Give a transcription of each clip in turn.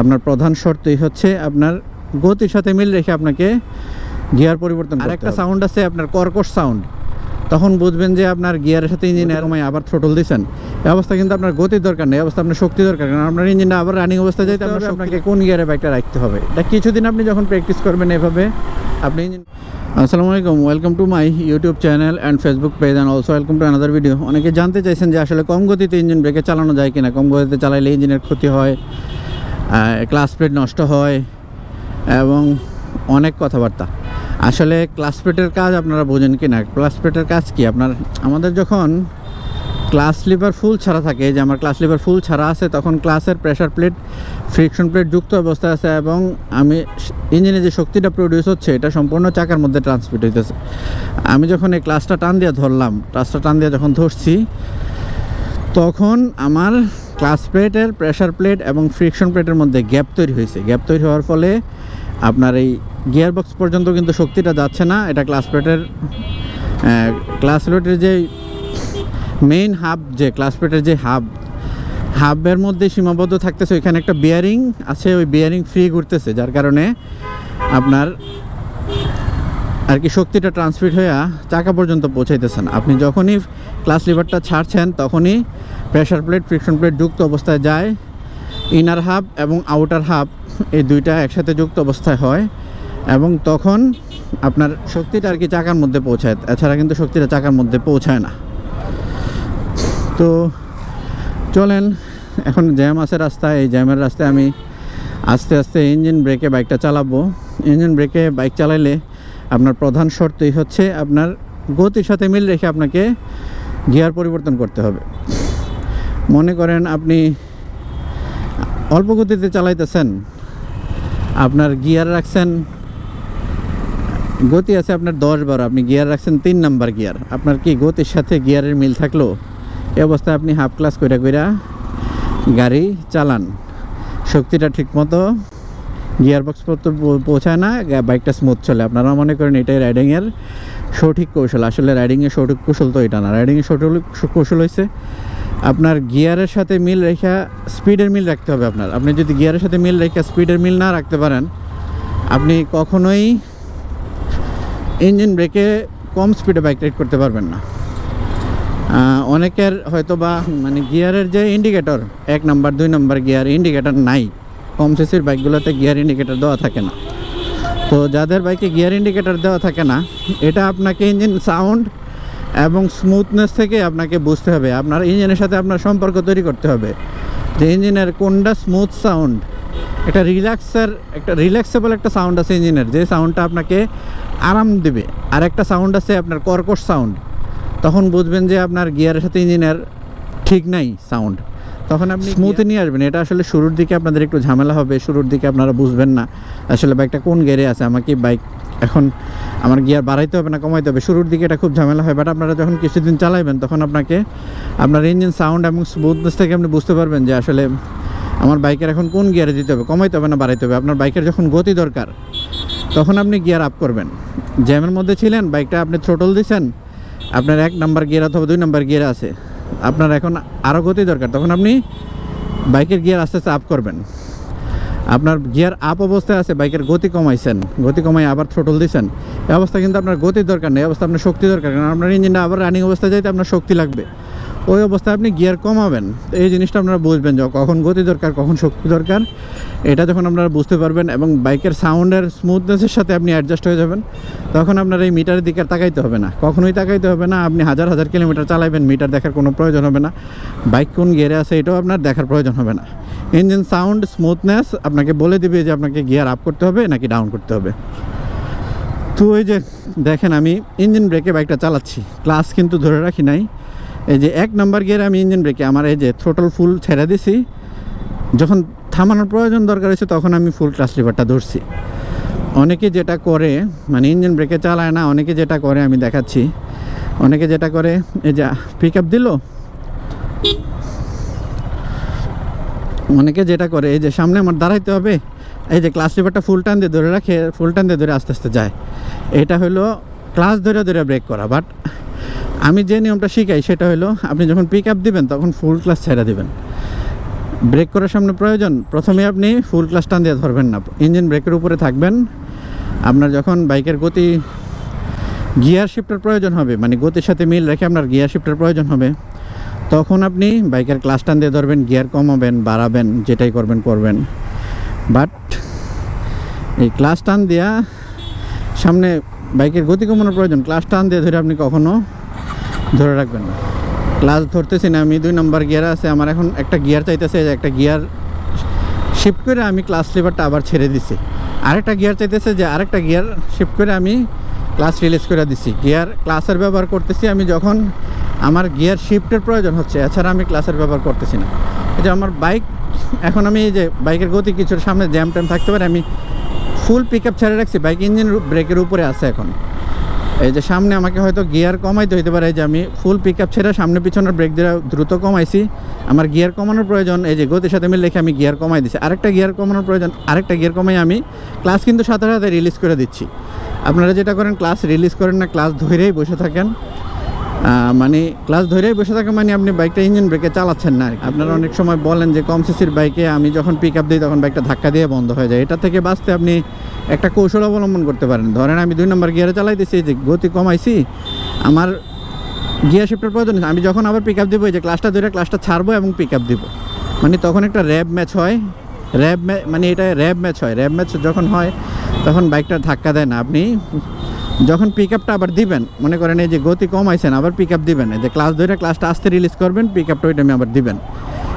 আপনার প্রধান শর্তই হচ্ছে আপনার গতির সাথে মিল রেখে আপনাকে গিয়ার পরিবর্তন আর একটা সাউন্ড আছে আপনার কর্কশ সাউন্ড তখন বুঝবেন যে আপনার গিয়ারের সাথে ইঞ্জিনের সময় আবার থ্রোটল দিচ্ছেন। এই অবস্থা কিন্তু আপনার গতির দরকার নেই অবস্থা আপনার শক্তি দরকার কারণ আপনার ইঞ্জিনটা আবার রানিং অবস্থায় যাইতে আপনার আপনাকে কোন গিয়ারে বাইকটা রাখতে হবে? এটা কিছুদিন আপনি যখন প্র্যাকটিস করবেন এভাবে আপনি ইঞ্জিন আসসালামু আলাইকুম welcome to my YouTube channel and Facebook page and also welcome to another video অনেকে জানতে চাইছেন যে আসলে কম গতিতে ইঞ্জিন ব্রেকে চালানো যায় কিনা। কম গতিতে চালাইলে ইঞ্জিনের ক্ষতি হয়। ক্লাস প্লেট নষ্ট হয় এবং অনেক কথাবার্তা। আসলে ক্লাস প্লেটের কাজ আপনারা বোঝেন কি না? ক্লাস প্লেটের কাজ কি? আপনার, আমাদের যখন ক্লাস লিভার ফুল ছাড়া থাকে, যে আমার ক্লাস লিভার ফুল ছাড়া আছে, তখন ক্লাসের প্রেশার প্লেট ফ্রিকশন প্লেট যুক্ত অবস্থায় আছে এবং আমি ইঞ্জিনে যে শক্তিটা প্রডিউস হচ্ছে, এটা সম্পূর্ণ চাকার মধ্যে ট্রান্সমিট হইতেছে। আমি যখন এই ক্লাসটা টান দিয়ে ধরলাম ক্লাসটা টান দিয়ে যখন ধরছি, তখন আমার ক্লাস প্লেটের প্রেশার প্লেট এবং ফ্রিকশন প্লেটের মধ্যে গ্যাপ তৈরি হয়েছে। গ্যাপ তৈরি হওয়ার ফলে আপনার এই গিয়ার বক্স পর্যন্ত কিন্তু শক্তিটা যাচ্ছে না। এটা ক্লাস প্লেটের ক্লাস প্লেটের যে মেইন হাব যে ক্লাস প্লেটের যে হাব হাবের মধ্যে সীমাবদ্ধ থাকতেছে। ওইখানে একটা বিয়ারিং আছে, ওই বিয়ারিং ফ্রি ঘুরতেছে, যার কারণে আপনার আর কি শক্তিটা ট্রান্সফিট হয়ে চাকা পর্যন্ত পৌঁছাইতেছেন। আপনি যখনই ক্লাস লিভারটা ছাড়ছেন, তখনই প্রেশার প্লেট ফ্রিকশন প্লেট যুক্ত অবস্থায় যায়। ইনার হাব এবং আউটার হাব এই দুইটা একসাথে যুক্ত অবস্থায় হয় এবং তখন আপনার শক্তিটা আর কি চাকার মধ্যে পৌঁছায়। এছাড়া কিন্তু শক্তিটা চাকার মধ্যে পৌঁছায় না। তো চলেন, এখন জ্যাম আছে রাস্তায়। এই জ্যামের রাস্তায় আমি আস্তে আস্তে ইঞ্জিন ব্রেকে বাইকটা চালাবো। ইঞ্জিন ব্রেকে বাইক চালাইলে আপনার প্রধান শর্তই হচ্ছে আপনার গতির সাথে মিল রেখে আপনাকে গিয়ার পরিবর্তন করতে হবে। মনে করেন আপনি অল্প গতিতে চালাইতেছেন, আপনার গিয়ার রাখছেন, গতি আছে আপনার দশ বারো, আপনি গিয়ার রাখছেন তিন নাম্বার গিয়ার, আপনার কি গতির সাথে গিয়ারের মিল থাকল? এ অবস্থায় আপনি হাফ ক্লাস কইরা কইরা গাড়ি চালান, শক্তিটা ঠিকমতো গিয়ার বক্স পৌঁছায় না বাইকটা স্মুথ চলে। আপনারা মনে করেন এটাই রাইডিংয়ের সঠিক কৌশল। আসলে রাইডিংয়ের সঠিক কৌশল তো এটা না। রাইডিংয়ের সঠিক কৌশল হয়েছে আপনার গিয়ারের সাথে মিল রেখা স্পিডের মিল রাখতে হবে আপনার। আপনি যদি গিয়ারের সাথে মিল রেখা স্পিডের মিল না রাখতে পারেন, আপনি কখনোই ইঞ্জিন ব্রেকে কম স্পিডে বাইক রাইড করতে পারবেন না। অনেকের হয়তো বা মানে গিয়ারের যে ইন্ডিকেটর এক নাম্বার দুই নাম্বার গিয়ার ইন্ডিকেটর নাই। কম সিসির বাইকগুলোতে গিয়ার ইন্ডিকেটর দেওয়া থাকে না। তো যাদের বাইকে গিয়ার ইন্ডিকেটর দেওয়া থাকে না, এটা আপনাকে ইঞ্জিন সাউন্ড এবং স্মুথনেস থেকে আপনাকে বুঝতে হবে। আপনার ইঞ্জিনের সাথে আপনার সম্পর্ক তৈরি করতে হবে। যে ইঞ্জিনের কোনটা স্মুথ সাউন্ড, একটা রিল্যাক্সের, একটা রিল্যাক্সেবল একটা সাউন্ড আছে ইঞ্জিনের, যে সাউন্ডটা আপনাকে আরাম দেবে। আর একটা সাউন্ড আছে আপনার কর্কশ সাউন্ড। তখন বুঝবেন যে আপনার গিয়ারের সাথে ইঞ্জিনের ঠিক নাই সাউন্ড। তখন আপনি স্মুথে নিয়ে আসবেন। এটা আসলে শুরুর দিকে আপনাদের একটু ঝামেলা হবে, শুরুর দিকে আপনারা বুঝবেন না। আসলে বাইকটা কোন গিয়ারে আছে? আমাকে বাইক এখন আমার গিয়ার বাড়াইতে হবে না, কমাইতে হবে। শুরুর দিকে এটা খুব ঝামেলা হয় বাট আপনারা যখন কিছুদিন চালাইবেন, তখন আপনাকে আপনার ইঞ্জিন সাউন্ড এবং স্মুথনেস থেকে আপনি বুঝতে পারবেন যে আসলে আমার বাইকের এখন কোন গিয়ারে দিতে হবে, কমাইতে হবে না, বাড়াইতে হবে। আপনার বাইকের যখন গতি দরকার, তখন আপনি গিয়ার আপ করবেন। জ্যামের মধ্যে ছিলেন বাইকটা আপনি থ্রোটল দিছেন, আপনার এক নাম্বার গিয়ার অথবা দুই নাম্বার গিয়ার আছে। আপনার এখন আরও গতি দরকার। তখন আপনি বাইকের গিয়ার আস্তে আস্তে আপ করবেন। আপনার গিয়ার আপ অবস্থায় আছে, বাইকের গতি কমাইছেন। গতি কমাই আবার থ্রোটল দিচ্ছেন এই অবস্থা কিন্তু আপনার গতির দরকার নেই অবস্থা আপনার শক্তি দরকার কারণ আপনার ইঞ্জিনটা আবার রানিং অবস্থায় যাইতে আপনার শক্তি লাগবে। ওই অবস্থায় আপনি গিয়ার কমাবেন। এই জিনিসটা আপনারা বুঝবেন যে কখন গতি দরকার, কখন শক্তি দরকার। এটা যখন আপনারা বুঝতে পারবেন এবং বাইকের সাউন্ডের স্মুথনেসের সাথে আপনি অ্যাডজাস্ট হয়ে যাবেন, তখন আপনার এই মিটারের দিকে তাকাইতে হবে না। কখনোই তাকাইতে হবে না, আপনি হাজার হাজার কিলোমিটার চালাবেন মিটার দেখার কোনো প্রয়োজন হবে না। বাইক কোন গিয়ারে আছে, এটাও আপনার দেখার প্রয়োজন হবে না। ইঞ্জিন সাউন্ড স্মুথনেস আপনাকে বলে দিবে যে আপনাকে গিয়ার আপ করতে হবে নাকি ডাউন করতে হবে। তো ওই যে দেখেন আমি ইঞ্জিন ব্রেকে বাইকটা চালাচ্ছি। ক্লাস কিন্তু ধরে রাখি নাই। এই যে এক নাম্বার গিয়ারে আমি ইঞ্জিন ব্রেকে আমার এই যে থ্রোটল ফুল ছেড়ে দিছি। যখন থামানোর প্রয়োজন দরকার হয়েছে, তখন আমি ফুল ক্লাস লিভারটা ধরছি। অনেকে যেটা করে মানে ইঞ্জিন ব্রেকে চালায় না, অনেকে যেটা করে, আমি দেখাচ্ছি। অনেকে যেটা করে, এই যে পিক আপ দিল। অনেকে যেটা করে, এই যে সামনে আমার দাঁড়াইতে হবে, এই যে ক্লাস লিভারটা ফুল টান দিয়ে ধরে রাখে ফুল টান দিয়ে ধরে আস্তে আস্তে যায়। এটা হলো ক্লাস ধরে ধরে ব্রেক করা বাট আমি যে নিয়মটা শিখাই সেটা হলো, আপনি যখন পিক আপ দিবেন তখন ফুল ক্লাস ছেড়ে দিবেন। ব্রেক করার সামনে প্রয়োজন, প্রথমে আপনি ফুল ক্লাস টান দিয়ে ধরবেন না। ইঞ্জিন ব্রেকের উপরে থাকবেন। আপনার যখন বাইকের গতি গিয়ার শিফটের প্রয়োজন হবে মানে গতির সাথে মিল রেখে আপনার গিয়ার শিফটের প্রয়োজন হবে। তখন আপনি বাইকের ক্লাস টান দিয়ে ধরবেন গিয়ার কমাবেন, বাড়াবেন, যেটাই করবেন করবেন। বাট এই ক্লাস টান দেওয়া সামনে বাইকের গতি কমানোর প্রয়োজন ক্লাস টান দিয়ে ধরে আপনি কখনো ধরে রাখবেন না। ক্লাস ধরতেছি না, আমি দুই নম্বর গিয়ার আছে, আমার এখন একটা গিয়ার চাইতেছে যে একটা গিয়ার শিফট করে আমি ক্লাস লিভারটা আবার ছেড়ে দিছি। আরেকটা গিয়ার চাইতেছে যে আরেকটা গিয়ার শিফট করে আমি ক্লাস রিলিজ করে দিছি। গিয়ার ক্লাসের ব্যবহার করতেছি আমি যখন, আমার গিয়ার শিফটের প্রয়োজন হচ্ছে, এছাড়া আমি ক্লাসের ব্যবহার করতেছি না। যে আমার বাইক এখন আমি এই যে বাইকের গতি কিছুর সামনে জ্যাম ট্যাম থাকতে পারে, আমি ফুল পিক আপ ছেড়ে রাখছি বাইক ইঞ্জিন ব্রেকের উপরে আছে এখন। এই যে সামনে আমাকে হয়তো গিয়ার কমাইতে হইতে পারে যে আমি ফুল পিক আপ ছেড়ে সামনে পিছনের ব্রেক দিয়ে দ্রুত কমাইছি। আমার গিয়ার কমানোর প্রয়োজন, এই যে গতির সাথে মিল রেখে আমি গিয়ার কমাই দিছি। আরেকটা গিয়ার কমানোর প্রয়োজন, আরেকটা গিয়ার কমাই আমি ক্লাস কিন্তু সাথে সাথে রিলিজ করে দিচ্ছি। আপনারা যেটা করেন ক্লাস রিলিজ করেন না ক্লাস ধরেই বসে থাকেন। মানে ক্লাস ধরেই বসে থাকেন মানে আপনি বাইকটা ইঞ্জিন ব্রেকে চালাচ্ছেন না আপনারা অনেক সময় বলেন যে কম সিসির বাইকে আমি যখন পিক আপ দিই, তখন বাইকটা ধাক্কা দিয়ে বন্ধ হয়ে যায়। এটা থেকে বাঁচতে আপনি একটা কৌশল অবলম্বন করতে পারেন। ধরেন আমি দুই নম্বর গিয়ারে চালাইতেছি যে গতি কমাইছি, আমার গিয়ার শিফটের প্রয়োজন। আমি যখন আবার পিক আপ দেবো যে ক্লাসটা ধরে ক্লাসটা ছাড়বো এবং পিক আপ দিব। মানে তখন একটা র্যাব ম্যাচ হয়। র্যাব মানে এটা র্যাব ম্যাচ হয়। র্যাব ম্যাচ যখন হয়, তখন বাইকটা ধাক্কা দেয় না আপনি। যখন পিক আপটা আবার দিবেন, মনে করেন এই যে গতি কম কমাইছেন, আবার পিক আপ দিবেন যে ক্লাস ধরে ক্লাসটা আস্তে রিলিজ করবেন পিক আপটা ওই টাইমে আবার দিবেন।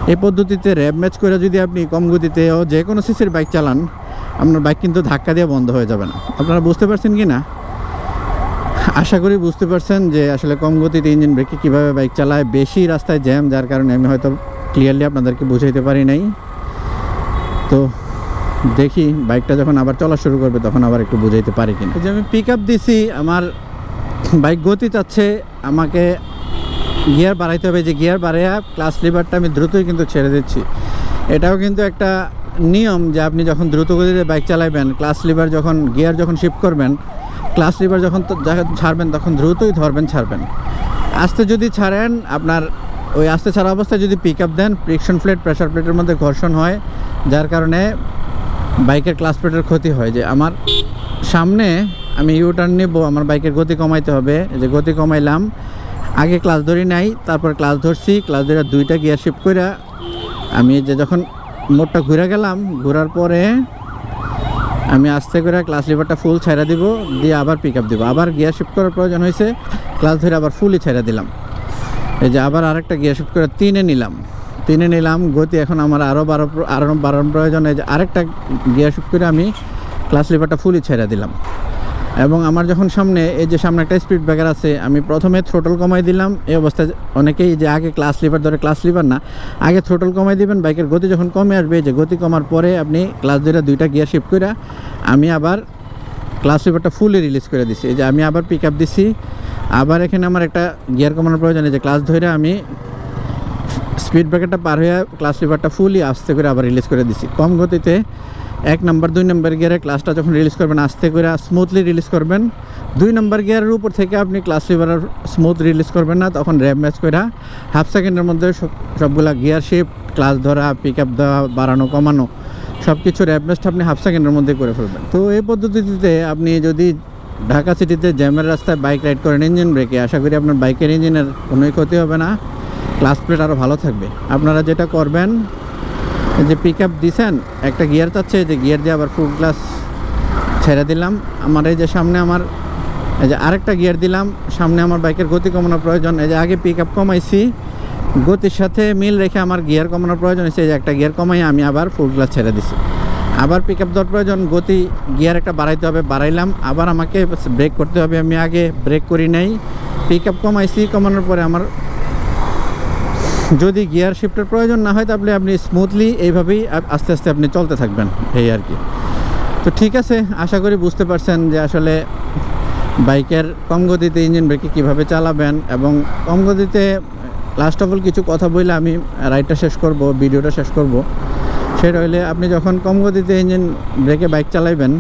এই পদ্ধতিতে র্যাব ম্যাচ করে যদি আপনি কম গতিতেও যে কোনো সিসির বাইক চালান আপনার বাইক কিন্তু ধাক্কা দিয়ে বন্ধ হয়ে যাবে না। আপনারা বুঝতে পারছেন কি না? আশা করি বুঝতে পারছেন যে আসলে কম গতিতে ইঞ্জিন ব্রেকে কীভাবে বাইক চালায়, বেশি রাস্তায় জ্যাম যার কারণে আমি হয়তো ক্লিয়ারলি আপনাদেরকে বুঝাইতে পারি নাই। তো দেখি বাইকটা যখন আবার চলা শুরু করবে, তখন আবার একটু বুঝাইতে পারি কিনা। যে আমি পিক আপ দিছি, আমার বাইক গতি চাচ্ছে, আমাকে গিয়ার বাড়াইতে হবে। যে গিয়ার বাড়াইয়া ক্লাস লিভারটা আমি দ্রুতই কিন্তু ছেড়ে দিচ্ছি। এটাও কিন্তু একটা নিয়ম যে আপনি যখন দ্রুত গতিতে বাইক চালাবেন ক্লাস লিভার যখন গিয়ার যখন শিফট করবেন ক্লাস লিভার যখন ছাড়বেন, তখন দ্রুতই ধরবেন, ছাড়বেন। আস্তে যদি ছাড়েন, আপনার ওই আস্তে ছাড়া অবস্থায় যদি পিক আপ দেন ফ্রিকশন প্লেট প্রেশার প্লেটের মধ্যে ঘর্ষণ হয়, যার কারণে বাইকের ক্লাস প্লেটের ক্ষতি হয়। যে আমার সামনে আমি ইউটার্ন নেব, আমার বাইকের গতি কমাইতে হবে। যে গতি কমাইলাম, আগে ক্লাস ধরি নাই, তারপর ক্লাস ধরছি ক্লাস ধরে দুইটা গিয়ার শিফট করে আমি যে যখন মোটটা ঘুরে গেলাম, ঘোরার পরে আমি আস্তে করে ক্লাস লিভারটা ফুল ছেড়ে দিব, দিয়ে আবার পিক আপ দিব। আবার গিয়ার শিফট করার প্রয়োজন হয়েছে ক্লাস ধরে আবার ফুলই ছেড়ে দিলাম। এই যে আবার আরেকটা গিয়ার শিফট করে তিনে নিলাম। তিনে নিলাম, গতি এখন আমার আরও বারো আরও বাড়ানোর প্রয়োজন। এই যে আরেকটা গিয়ার শিফট করে আমি ক্লাস লিভারটা ফুলই ছেড়ে দিলাম। এবং আমার যখন সামনে, এই যে সামনে একটা স্পিড ব্রেকার আছে, আমি প্রথমে থ্রোটল কমাই দিলাম। এই অবস্থায় অনেকেই যে আগে ক্লাস লিভার ধরে ক্লাস লিভার না, আগে থ্রোটল কমাই দিবেন বাইকের গতি যখন কমে আসবে যে গতি কমার পরে আপনি ক্লাস ধরে দুইটা গিয়ার শিফট করে আমি আবার ক্লাস লিভারটা ফুলি রিলিজ করে দিছি। এই যে আমি আবার পিক আপ দিছি। আবার এখানে আমার একটা গিয়ার কমানোর প্রয়োজন যে ক্লাস ধরে আমি স্পিড ব্রেকারটা পার হয়ে ক্লাস লিভারটা ফুলি আস্তে করে আবার রিলিজ করে দিছি। কম গতিতে এক নাম্বার, দুই নাম্বার গিয়ারে ক্লাসটা যখন রিলিজ করবেন, আস্তে করে স্মুথলি রিলিজ করবেন। দুই নাম্বার গিয়ারের উপর থেকে আপনি ক্লাস লিভার স্মুথ রিলিজ করবেন না, তখন র্যাম ম্যাচ করে হাফ সেকেন্ডের মধ্যে সব, সবগুলা গিয়ার শিফট ক্লাস ধরা পিক আপ দেওয়া, বাড়ানো, কমানো সব কিছু র্যাপ ম্যাচটা আপনি হাফ সেকেন্ডের মধ্যে করে ফেলবেন। তো এই পদ্ধতিতে আপনি যদি ঢাকা সিটিতে জ্যামের রাস্তায় বাইক রাইড করেন ইঞ্জিন ব্রেকে আশা করি আপনার বাইকের ইঞ্জিনের কোনোই ক্ষতি হবে না। ক্লাস প্লেট আরও ভালো থাকবে। আপনারা যেটা করবেন যে পিক আপ দিছেন, একটা গিয়ার চাচ্ছে যে গিয়ার দিয়ে আবার ফুল গ্লাস ছেড়ে দিলাম। আমার এই যে সামনে আমার, এই যে আরেকটা গিয়ার দিলাম, সামনে আমার বাইকের গতি কমানোর প্রয়োজন। এই যে আগে পিক আপ কমাইছি, গতির সাথে মিল রেখে আমার গিয়ার কমানোর প্রয়োজন হয়েছে। এই যে একটা গিয়ার কমাই, আমি আবার ফুল গ্লাস ছেড়ে দিছি। আবার পিক আপ দেওয়ার প্রয়োজন, গতি গিয়ার একটা বাড়াইতে হবে, বাড়াইলাম। আবার আমাকে ব্রেক করতে হবে, আমি আগে ব্রেক করি নাই। পিক আপ কমাইছি, কমানোর পরে আমার যদি গিয়ার শিফটের প্রয়োজন না হয়, তাহলে আপনি স্মুথলি এইভাবেই আস্তে আস্তে আপনি চলতে থাকবেন, এই আর কি। তো ঠিক আছে, আশা করি বুঝতে পারছেন যে আসলে বাইকের কম গতিতে ইঞ্জিন ব্রেকে কীভাবে চালাবেন এবং কম গতিতে লাস্ট অফ অল কিছু কথা বললে আমি রাইডটা শেষ করব ভিডিওটা শেষ করব। সেটা হইলে আপনি যখন কম গতিতে ইঞ্জিন ব্রেকে বাইক চালাইবেন,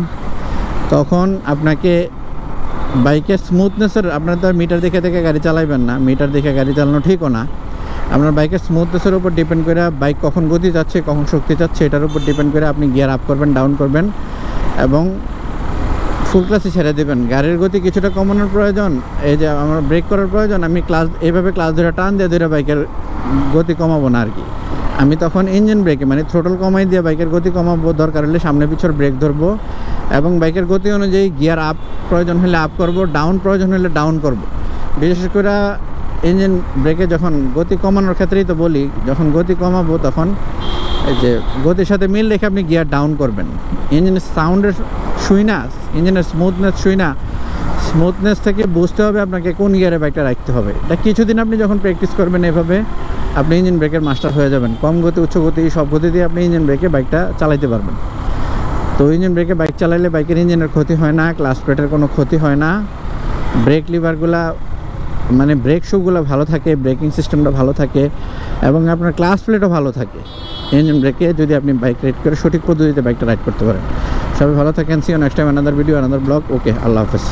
তখন আপনাকে বাইকের স্মুথনেসের আপনার তো মিটার দেখে দেখে গাড়ি চালাইবেন না মিটার দেখে গাড়ি চালানো ঠিকও না। আপনার বাইকের স্মুথনেসের উপর ডিপেন্ড করে বাইক কখন গতি যাচ্ছে, কখন শক্তি যাচ্ছে, এটার উপর ডিপেন্ড করে আপনি গিয়ার আপ করবেন ডাউন করবেন এবং ফুল ক্লাসে ছেড়ে দেবেন। গাড়ির গতি কিছুটা কমানোর প্রয়োজন, এই যে আমার ব্রেক করার প্রয়োজন, আমি ক্লাস এইভাবে ক্লাস ধরে টান দিয়ে ধরে বাইকের গতি কমাবো না আর কি আমি তখন ইঞ্জিন ব্রেকে মানে থ্রোটল কমাই দিয়ে বাইকের গতি কমাবো, দরকার হলে সামনে পিছর ব্রেক ধরবো এবং বাইকের গতি অনুযায়ী গিয়ার আপ প্রয়োজন হলে আপ করব ডাউন প্রয়োজন হলে ডাউন করব। বিশেষ করে ইঞ্জিন ব্রেকে যখন গতি কমানোর ক্ষেত্রেই তো বলি, যখন গতি কমাবো তখন এই যে গতির সাথে মিল রেখে আপনি গিয়ার ডাউন করবেন। ইঞ্জিনের সাউন্ডের শুই না, ইঞ্জিনের স্মুথনেস শুই না। স্মুথনেস থেকে বুঝতে হবে আপনাকে কোন গিয়ারে বাইকটা রাখতে হবে। এটা কিছুদিন আপনি যখন প্র্যাকটিস করবেন এভাবে, আপনি ইঞ্জিন ব্রেকের মাস্টার হয়ে যাবেন। কম গতি, উচ্চ গতি সব গতি দিয়ে আপনি ইঞ্জিন ব্রেকে বাইকটা চালাতে পারবেন। তো ইঞ্জিন ব্রেকে বাইক চালাইলে বাইকের ইঞ্জিনের ক্ষতি হয় না, ক্লাস প্লেটের কোনো ক্ষতি হয় না। ব্রেক লিভারগুলা মানে ব্রেক শুগুলো ভালো থাকে ব্রেকিং সিস্টেমটা ভালো থাকে, এবং আপনার ক্লাস প্লেটও ভালো থাকে। ইঞ্জিন ব্রেকে যদি আপনি বাইক রাইড করে সঠিক পদ্ধতিতে বাইকটা রাইড করতে পারেন। সবাই ভালো থাকেন see you next time another video another blog okay আল্লাহ হাফেজ।